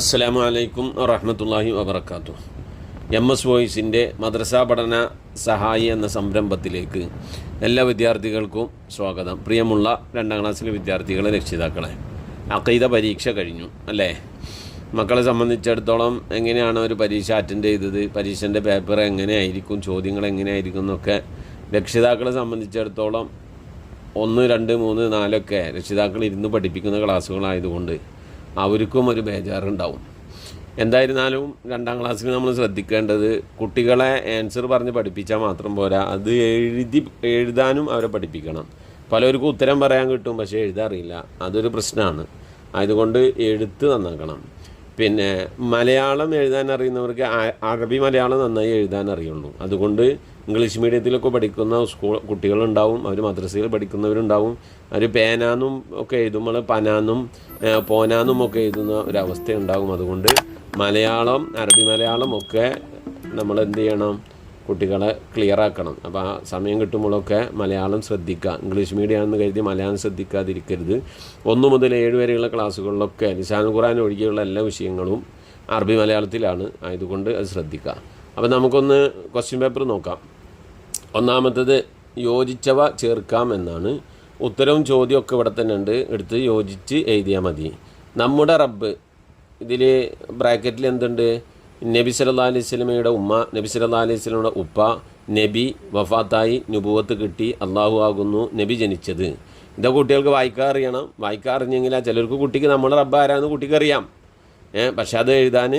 അസ്സലാമു അലൈക്കും വറഹമത്തല്ലാഹി വബർക്കാത്തു എം എസ് വോയിസിന്റെ മദ്രസ പഠന സഹായി എന്ന സംരംഭത്തിലേക്ക് എല്ലാ വിദ്യാർത്ഥികൾക്കും സ്വാഗതം. പ്രിയമുള്ള രണ്ടാം ക്ലാസ്സിലെ വിദ്യാർത്ഥികളെ രക്ഷിതാക്കളെ അക്കൈത പരീക്ഷ കഴിഞ്ഞു അല്ലേ? മക്കളെ സംബന്ധിച്ചിടത്തോളം എങ്ങനെയാണ് ഒരു പരീക്ഷ അറ്റൻഡ് ചെയ്തത്? പരീക്ഷന്റെ പേപ്പർ എങ്ങനെയായിരിക്കും? ചോദ്യങ്ങൾ എങ്ങനെയായിരിക്കും എന്നൊക്കെ രക്ഷിതാക്കളെ സംബന്ധിച്ചിടത്തോളം ഒന്ന് രണ്ട് മൂന്ന് നാലൊക്കെ രക്ഷിതാക്കൾ ഇരുന്ന് പഠിപ്പിക്കുന്ന ക്ലാസ്സുകളായതുകൊണ്ട് അവർക്കും ഒരു ബേജാറുണ്ടാവും. എന്തായിരുന്നാലും രണ്ടാം ക്ലാസ്സിൽ നമ്മൾ ശ്രദ്ധിക്കേണ്ടത് കുട്ടികളെ ആൻസർ പറഞ്ഞ് പഠിപ്പിച്ചാൽ മാത്രം പോരാ. അത് എഴുതി എഴുതാനും അവരെ പഠിപ്പിക്കണം. പലർക്കും ഉത്തരം പറയാൻ കിട്ടും പക്ഷേ എഴുതാറില്ല അതൊരു പ്രശ്നമാണ്. അതുകൊണ്ട് എഴുത്ത് നന്നാക്കണം. പിന്നെ മലയാളം എഴുതാൻ അറിയുന്നവർക്ക് അറബി മലയാളം നന്നായി എഴുതാൻ അറിയുള്ളൂ. അതുകൊണ്ട് ഇംഗ്ലീഷ് മീഡിയത്തിലൊക്കെ പഠിക്കുന്ന സ്കൂൾ കുട്ടികളുണ്ടാവും അവർ മദ്രസയിൽ പഠിക്കുന്നവരുണ്ടാവും. അവർ പേനാന്നും ഒക്കെ എഴുതുമ്പോൾ പനാന്നും പോനാന്നും ഒക്കെ എഴുതുന്ന ഒരവസ്ഥ ഉണ്ടാകും അതുകൊണ്ട് മലയാളം അറബി മലയാളം ഒക്കെ നമ്മൾ എന്ത് ചെയ്യണം? കുട്ടികളെ ക്ലിയർ ആക്കണം. അപ്പോൾ ആ സമയം കിട്ടുമ്പോഴൊക്കെ മലയാളം ശ്രദ്ധിക്കുക. ഇംഗ്ലീഷ് മീഡിയം ആണെന്ന് കരുതി മലയാളം ശ്രദ്ധിക്കാതിരിക്കരുത്. ഒന്ന് മുതൽ ഏഴ് വരെയുള്ള ക്ലാസ്സുകളിലൊക്കെ നിശാൻ ഖുറാൻ ഒഴികെയുള്ള എല്ലാ വിഷയങ്ങളും അറബി മലയാളത്തിലാണ്. ആയതുകൊണ്ട് അത് ശ്രദ്ധിക്കുക. അപ്പോൾ നമുക്കൊന്ന് ക്വസ്റ്റ്യൻ പേപ്പർ നോക്കാം. ഒന്നാമത്തത് യോജിച്ചവ ചേർക്കാം എന്നാണ്. ഉത്തരവും ചോദ്യമൊക്കെ ഇവിടെ തന്നെ ഉണ്ട്. എടുത്ത് യോജിച്ച് എഴുതിയാൽ മതി. നമ്മുടെ റബ്ബ് ഇതിൽ ബ്രാക്കറ്റിൽ എന്തുണ്ട്? നബി സല്ലാ അലൈഹി സ്വലമയുടെ ഉമ്മ നബി സല്ലാ അലൈഹി സ്വലമയുടെ ഉപ്പ നബി വഫാത്തായി നുബുവത്ത് കിട്ടി അള്ളാഹു ആകുന്നു നബി ജനിച്ചത്. ഇതൊക്കെ കുട്ടികൾക്ക് വായിക്കാൻ അറിയണം. വായിക്കാൻ അറിഞ്ഞെങ്കിൽ ചിലർക്ക് കുട്ടിക്ക് നമ്മുടെ റബ്ബ് ആരാന്ന് കുട്ടിക്ക് അറിയാം. പക്ഷെ അത് എഴുതാൻ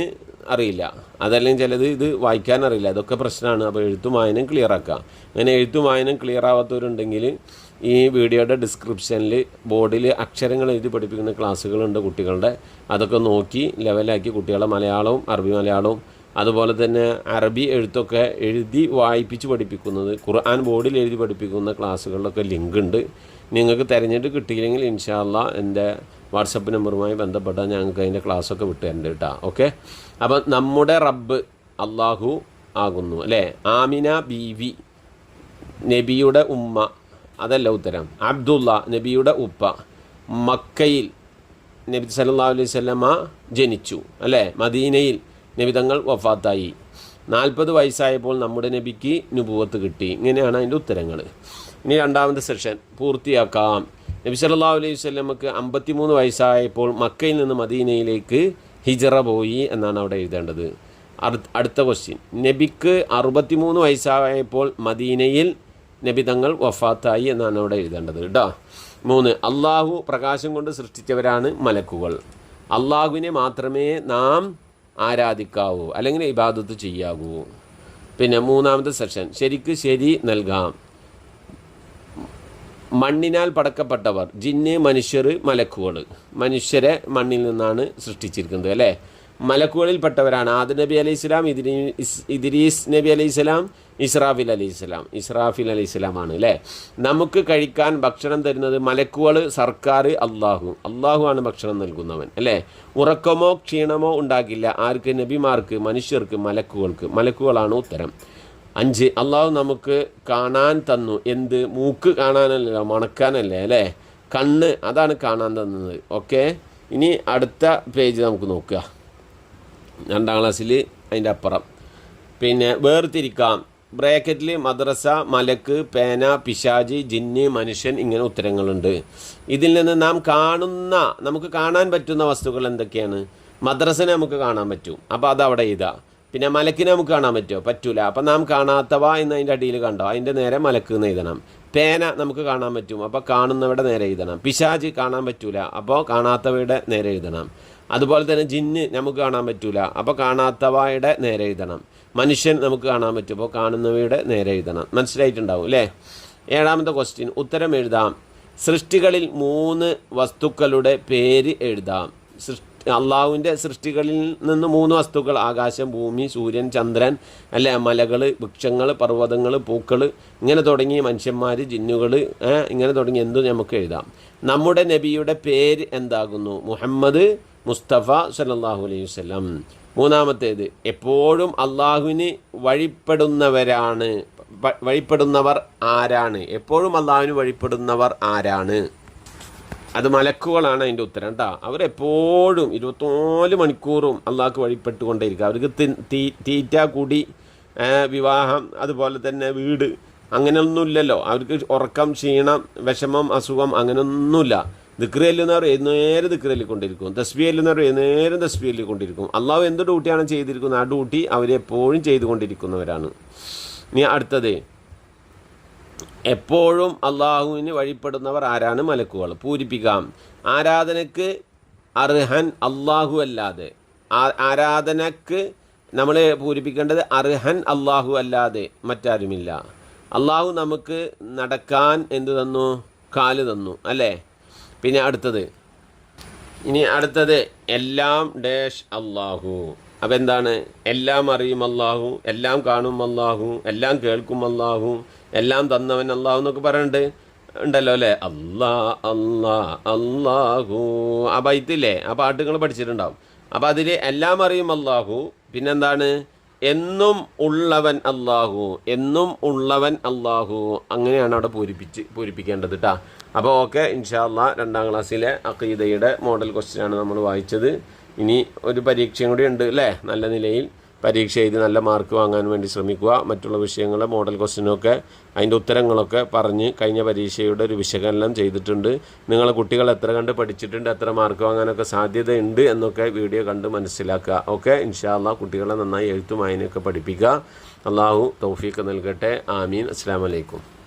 അറിയില്ല. അതല്ലെങ്കിൽ ചിലത് ഇത് വായിക്കാൻ അറിയില്ല. അതൊക്കെ പ്രശ്നമാണ്. അപ്പോൾ എഴുത്തും വായനയും ക്ലിയർ ആക്കുക അങ്ങനെ എഴുത്തും വായനയും ക്ലിയർ ആവാത്തവരുണ്ടെങ്കിൽ ഈ വീഡിയോയുടെ ഡിസ്ക്രിപ്ഷനിൽ ബോർഡിൽ അക്ഷരങ്ങൾ എഴുതി പഠിപ്പിക്കുന്ന ക്ലാസ്സുകളുണ്ട് കുട്ടികളുടെ. അതൊക്കെ നോക്കി ലെവലാക്കി കുട്ടികളെ മലയാളവും അറബി മലയാളവും അതുപോലെ തന്നെ അറബി എഴുത്തൊക്കെ എഴുതി വായിപ്പിച്ച് പഠിപ്പിക്കുന്നത് ഖുർആൻ ബോർഡിൽ എഴുതി പഠിപ്പിക്കുന്ന ക്ലാസ്സുകളിലൊക്കെ ലിങ്ക് ഉണ്ട്. നിങ്ങൾക്ക് തിരഞ്ഞിട്ട് കിട്ടിയില്ലെങ്കിൽ ഇൻഷാല്ല എന്റെ വാട്സപ്പ് നമ്പറുമായി ബന്ധപ്പെട്ടാൽ ഞങ്ങൾക്ക് അതിന്റെ ക്ലാസ്സൊക്കെ വിട്ടു തരണ്ട് കേട്ടോ. ഓക്കെ അപ്പം നമ്മുടെ റബ്ബ് അള്ളാഹു ആകുന്നു അല്ലേ? ആമിന ബീവി നബിയുടെ ഉമ്മ അതല്ല ഉത്തരം. അബ്ദുള്ള നബിയുടെ ഉപ്പ മക്കയിൽ നബി സല്ലല്ലാഹു അലൈഹി വസല്ലമ ജനിച്ചു അല്ലേ? മദീനയിൽ നബിതങ്ങൾ വഫാത്തായി. നാൽപ്പത് വയസ്സായപ്പോൾ നമ്മുടെ നബിക്ക് നുപുവത്ത് കിട്ടി. ഇങ്ങനെയാണ് അതിന്റെ ഉത്തരങ്ങൾ ഇനി രണ്ടാമത്തെ സെഷൻ പൂർത്തിയാക്കാം. നബി സല്ലല്ലാഹു അലൈഹി വസല്ലമക്ക് അമ്പത്തിമൂന്ന് വയസ്സായപ്പോൾ മക്കയിൽ നിന്ന് മദീനയിലേക്ക് ഹിജറ പോയി എന്നാണ് അവിടെ എഴുതേണ്ടത്. അടുത്ത ക്വസ്റ്റ്യൻ നബിക്ക് അറുപത്തിമൂന്ന് വയസ്സായപ്പോൾ മദീനയിൽ നബി തങ്ങൾ വഫാത്തായി എന്നാണ് അവിടെ എഴുതേണ്ടത് കേട്ടോ മൂന്ന് അള്ളാഹു പ്രകാശം കൊണ്ട് സൃഷ്ടിച്ചവരാണ് മലക്കുകൾ. അള്ളാഹുവിനെ മാത്രമേ നാം ആരാധിക്കാവൂ അല്ലെങ്കിൽ ഇബാദത്ത് ചെയ്യാവൂ. പിന്നെ മൂന്നാമത്തെ സെക്ഷൻ ശരിക്ക് ശരി നൽകാം. മണ്ണിനാൽ പടക്കപ്പെട്ടവർ ജിന്ന് മനുഷ്യർ മലക്കുകൾ. മനുഷ്യരെ മണ്ണിൽ നിന്നാണ് സൃഷ്ടിച്ചിരിക്കുന്നത് അല്ലേ? മലക്കുകളിൽപ്പെട്ടവരാണ് ആദ് നബി അലൈഹി സ്വലാം ഇദ്രീസ് നബി അലൈഹി സ്വലാം ഇസ്രാഫിൽ അലൈഹി സ്വലാം. ഇസ്രാഫിൽ അലൈഹി സ്വലാമാണ് അല്ലേ? നമുക്ക് കഴിക്കാൻ ഭക്ഷണം തരുന്നത് മലക്കുകൾ സർക്കാർ അള്ളാഹു. അള്ളാഹു ആണ് ഭക്ഷണം നൽകുന്നവൻ അല്ലേ? ഉറക്കമോ ക്ഷീണമോ ഉണ്ടാകില്ല. ആർക്ക്? നബിമാർക്ക് മനുഷ്യർക്ക് മലക്കുകൾക്ക്. മലക്കുകളാണ് ഉത്തരം. അഞ്ച്. അള്ളാഹു നമുക്ക് കാണാൻ തന്നു. എന്ത്? മൂക്ക് കാണാനല്ല? മണക്കാനല്ലേ? അല്ലേ? കണ്ണ് അതാണ് കാണാൻ തന്നത്. ഓക്കെ? ഇനി അടുത്ത പേജ് നമുക്ക് നോക്കുക. രണ്ടാം ക്ലാസ്സിൽ അതിന്റെ അപ്പുറം. പിന്നെ വേർതിരിക്കാം. ബ്രാക്കറ്റിൽ മദ്രസ മലക്ക് പേന പിശാജി ജിന്ന് മനുഷ്യൻ ഇങ്ങനെ ഉത്തരങ്ങളുണ്ട്. ഇതിൽ നിന്ന് നാം കാണുന്ന നമുക്ക് കാണാൻ പറ്റുന്ന വസ്തുക്കൾ എന്തൊക്കെയാണ്? മദ്രസനെ നമുക്ക് കാണാൻ പറ്റും. അപ്പോൾ അതവിടെ ഇതാ പിന്നെ മലക്കിനെ നമുക്ക് കാണാൻ പറ്റുമോ? പറ്റൂല. അപ്പം നാം കാണാത്തവ എന്ന് അതിന്റെ അടിയിൽ കണ്ടോ? അതിന്റെ നേരെ മലക്ക് എന്ന് എഴുതണം. പേന നമുക്ക് കാണാൻ പറ്റും. അപ്പോൾ കാണുന്നവയുടെ നേരെ എഴുതണം. പിശാജ് കാണാൻ പറ്റൂല. അപ്പോൾ കാണാത്തവയുടെ നേരെ എഴുതണം. അതുപോലെ തന്നെ ജിന്ന് നമുക്ക് കാണാൻ പറ്റൂല. അപ്പോൾ കാണാത്തവയുടെ നേരെ എഴുതണം. മനുഷ്യൻ നമുക്ക് കാണാൻ പറ്റും. അപ്പോൾ കാണുന്നവയുടെ നേരെ എഴുതണം. മനസ്സിലായിട്ടുണ്ടാവും അല്ലേ? ഏഴാമത്തെ ക്വസ്റ്റ്യൻ ഉത്തരം എഴുതാം. സൃഷ്ടികളിൽ മൂന്ന് വസ്തുക്കളുടെ പേര് എഴുതാം. സൃഷ്ടി അള്ളാഹുവിന്റെ സൃഷ്ടികളിൽ നിന്ന് മൂന്ന് വസ്തുക്കൾ. ആകാശം ഭൂമി സൂര്യൻ ചന്ദ്രൻ അല്ലെ? മലകൾ വൃക്ഷങ്ങൾ പർവതങ്ങൾ പൂക്കൾ ഇങ്ങനെ തുടങ്ങി മനുഷ്യന്മാർ ജിന്നുകൾ ഇങ്ങനെ തുടങ്ങി എന്തും നമുക്ക് എഴുതാം. നമ്മുടെ നബിയുടെ പേര് എന്താകുന്നു? മുഹമ്മദ് മുസ്തഫ സല്ലല്ലാഹു അലൈഹി വസല്ലം. മൂന്നാമത്തേത് എപ്പോഴും അള്ളാഹുവിന് വഴിപ്പെടുന്നവരാണ്. വഴിപ്പെടുന്നവർ ആരാണ്? എപ്പോഴും അള്ളാഹുവിന് വഴിപ്പെടുന്നവർ ആരാണ്? അത് മലക്കുകളാണ് അതിന്റെ ഉത്തരം കേട്ടോ അവരെപ്പോഴും ഇരുപത്തിനാല് മണിക്കൂറും അള്ളാഹ്ക്ക് വഴിപ്പെട്ടുകൊണ്ടേയിരിക്കുക അവർക്ക് തീറ്റ കുടി വിവാഹം അതുപോലെ തന്നെ വീട് അങ്ങനെയൊന്നുമില്ലല്ലോ. അവർക്ക് ഉറക്കം ക്ഷീണം വിഷമം അസുഖം അങ്ങനെയൊന്നുമില്ല. ദിക്ര ഏതുനേരം നേരെ ദിക്ര കൊണ്ടിരിക്കും തസ്ബി ഏതുനേരം നേരം തസ്ബി കൊണ്ടിരിക്കും അള്ളാഹു എന്ത് ഡ്യൂട്ടിയാണ് ചെയ്തിരിക്കുന്നത് ആ ഡ്യൂട്ടി അവരെപ്പോഴും ചെയ്തുകൊണ്ടിരിക്കുന്നവരാണ്. ഇനി അടുത്തത്. എപ്പോഴും അള്ളാഹുവിന് വഴിപ്പെടുന്നവർ ആരാണ്? മലക്കുകൾ. പൂരിപ്പിക്കാം. ആരാധനക്ക് അർഹൻ അള്ളാഹു അല്ലാതെ. ആരാധനയ്ക്ക് നമ്മൾ പൂരിപ്പിക്കേണ്ടത് അർഹൻ അള്ളാഹു അല്ലാതെ മറ്റാരുമില്ല. അള്ളാഹു നമുക്ക് നടക്കാൻ എന്ത് തന്നു? കാൽ തന്നു. അല്ലേ? പിന്നെ അടുത്തത്. ഇനി അടുത്തത് എല്ലാം ഡേഷ് അള്ളാഹു. അപ്പോൾ എന്താണ് എല്ലാം അറിയും അള്ളാഹു എല്ലാം കാണും അള്ളാഹു എല്ലാം കേൾക്കും അള്ളാഹു എല്ലാം തന്നവൻ അള്ളാഹു എന്നൊക്കെ പറയുന്നുണ്ട് ഉണ്ടല്ലോ അല്ലേ? അല്ലാ അല്ലാ അള്ളാഹു ആ ബൈത്തില്ലേ? ആ പാട്ടുകൾ പഠിച്ചിട്ടുണ്ടാവും. അപ്പം അതിൽ എല്ലാം അറിയും അള്ളാഹു. പിന്നെന്താണ്? എന്നും ഉള്ളവൻ അള്ളാഹു. എന്നും ഉള്ളവൻ അള്ളാഹു. അങ്ങനെയാണ് അവിടെ പൂരിപ്പിച്ച് പൂരിപ്പിക്കേണ്ടത് കേട്ടോ അപ്പോൾ ഓക്കെ ഇൻഷാല്ല രണ്ടാം ക്ലാസ്സിലെ അഖീദയുടെ മോഡൽ ക്വസ്റ്റ്യനാണ് നമ്മൾ വായിച്ചത്. ഇനി ഒരു പരീക്ഷയും കൂടി ഉണ്ട് അല്ലേ നല്ല നിലയിൽ. പരീക്ഷ എഴുതി നല്ല മാർക്ക് വാങ്ങാൻ വേണ്ടി ശ്രമിക്കുക. മറ്റുള്ള വിഷയങ്ങൾ മോഡൽ ക്വസ്റ്റ്യനൊക്കെ അതിന്റെ ഉത്തരങ്ങളൊക്കെ പറഞ്ഞ് കഴിഞ്ഞ പരീക്ഷയുടെ ഒരു വിശകലനം ചെയ്തിട്ടുണ്ട്. നിങ്ങൾ കുട്ടികൾ എത്ര കണ്ട് പഠിച്ചിട്ടുണ്ട് എത്ര മാർക്ക് വാങ്ങാനൊക്കെ സാധ്യതയുണ്ട് എന്നൊക്കെ വീഡിയോ കണ്ട് മനസ്സിലാക്കുക. ഓക്കെ? ഇൻഷാല്ല കുട്ടികളെ നന്നായി എഴുത്തും വായനയൊക്കെ പഠിപ്പിക്കുക. അള്ളാഹു തൗഫീഖ് നൽകട്ടെ. ആമീൻ. അസ്സാം വലൈക്കും